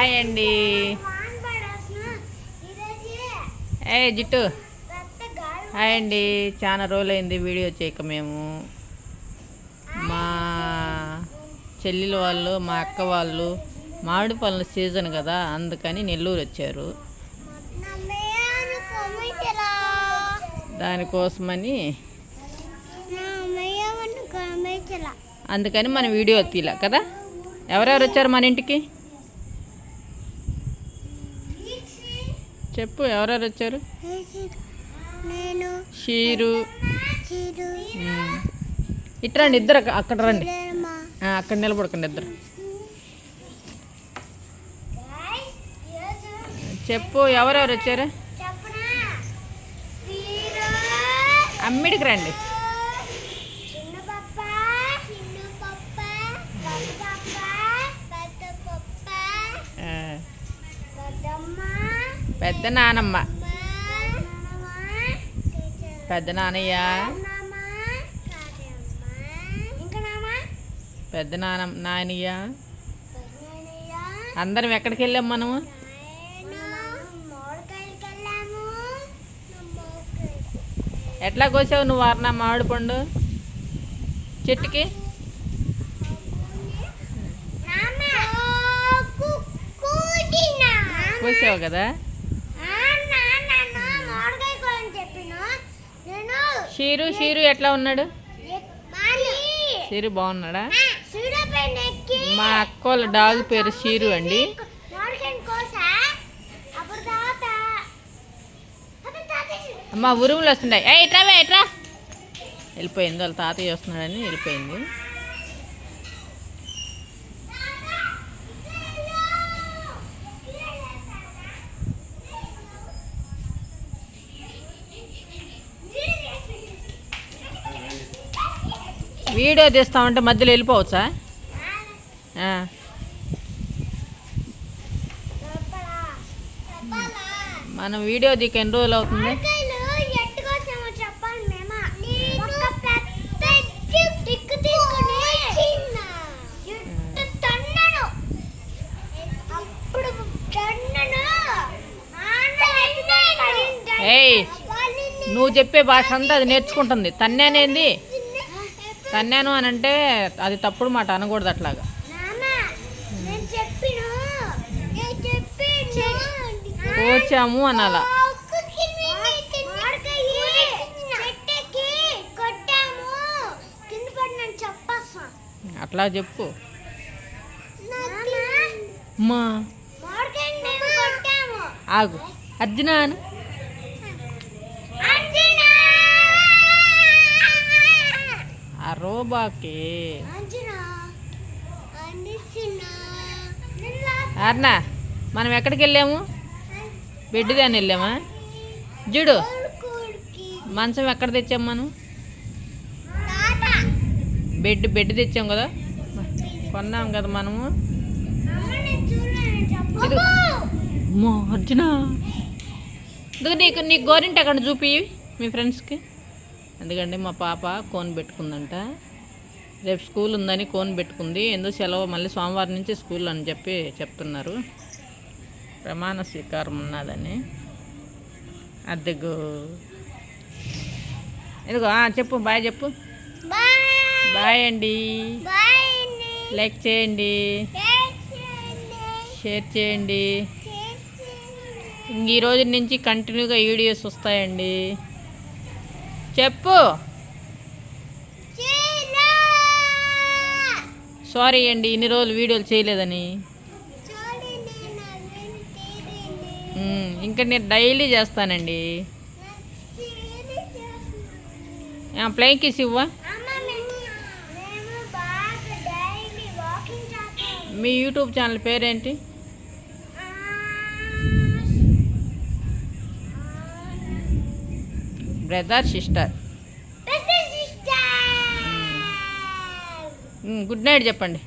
Hi అండి. ఏ జిట్టు. Hi అండి. చాలా రోజులైంది వీడియో చేయక మేము. మా చెల్లెలు వాళ్ళు మా అక్క వాళ్ళు మామిడి పళ్ళ సీజన్ కదా అందుకని నెల్లూరు వచ్చారు. దానికోసమని అందుకని మన వీడియో తీలా కదా? ఎవరెవరు వచ్చారు మన ఇంటికి? చెప్పు ఎవరెవరు వచ్చారు? నేను షీరు. చిరు. ఉమ్. ఇటు రండి ఇద్దరు అక్క- అక్కడ రండి. అక్కడ నిలబడకండి ఇద్దరు. చెప్పు ఎవరెవరు వచ్చారు? అమ్మిడికి రండి. ఆ, పెద్ద నానమ్మ. పెద్ద నానయ్య. పెద్ద నానమ్మ నాయనయ్య. అందరం ఎక్కడికి వెళ్ళాం మనము? ఎట్లా కోసావు నువ్వు వారిన మామిడి పండు? చెట్టుకి? కోసావు కదా మామిడికాయ కోని చెప్పిన నేను షీరు షీరు ఎట్లా ఉన్నాడు? షీరు బాగున్నాడా? మా అక్క మా అక్కోళ్ళ డాగ్ పేరు షీరు అండి. మా ఉరుములు వస్తున్నాయి. ఏ ఇట్రా వే ఇట్రా. వెళ్ళిపోయింది వాళ్ళ తాతయ్య వస్తున్నాడని వెళ్ళిపోయింది. వీడియో తీస్తామంటే మధ్యలో వెళ్ళిపోవచ్చా? మనం వీడియో దిక్కు ఎన్ని రోజులు అవుతుంది? ఏయ్ నువ్వు చెప్పే భాష అంతా అది నేర్చుకుంటుంది. తన్నానేంది? తన్నాను అని అంటే అది తప్పుడు మాట అనకూడదు అట్లాగా. కోచాము అనాలా. అట్లా చెప్పు. కొట్టాము. ఆగు. అర్జున ఆ రోబాకి అర్ణ మనం ఎక్కడికి వెళ్ళాము? బెడ్ వెళ్ళామా? చూడు కోడికి. మంచం ఎక్కడ తెచ్చాం మనం? బెడ్ బెడ్ తెచ్చాం కదా. కొన్నాం కదా మనము. అర్జున. నీకు నీకు గోరింట అక్కడ చూపి మీ ఫ్రెండ్స్కి ఎందుకంటే మా పాప కోన్ పెట్టుకుందంట. రేపు స్కూల్ ఉందని కోన్ పెట్టుకుంది. ఎందుకు సెలవు మళ్ళీ సోమవారం నుంచి స్కూల్ అని చెప్పి చెప్తున్నారు. ప్రమాణ స్వీకారం ఉన్నదని. అద్దెకు. ఇదిగో చెప్పు బాయ్ చెప్పు. బాయ్. అండి. లైక్ చేయండి. షేర్ చేయండి. ఇంక ఈ రోజు నుంచి కంటిన్యూగా వీడియోస్ వస్తాయండి. చెప్పు. సారీ అండి ఇన్ని రోజులు వీడియోలు చేయలేదని. ఇంకా నేను డైలీ చేస్తానండి. ప్లేయింగ్ కిస్ ఇవ్వా. మీ యూట్యూబ్ ఛానల్ పేరేంటి? బ్రదర్ సిస్టర్ గుడ్ నైట్ చెప్పండి.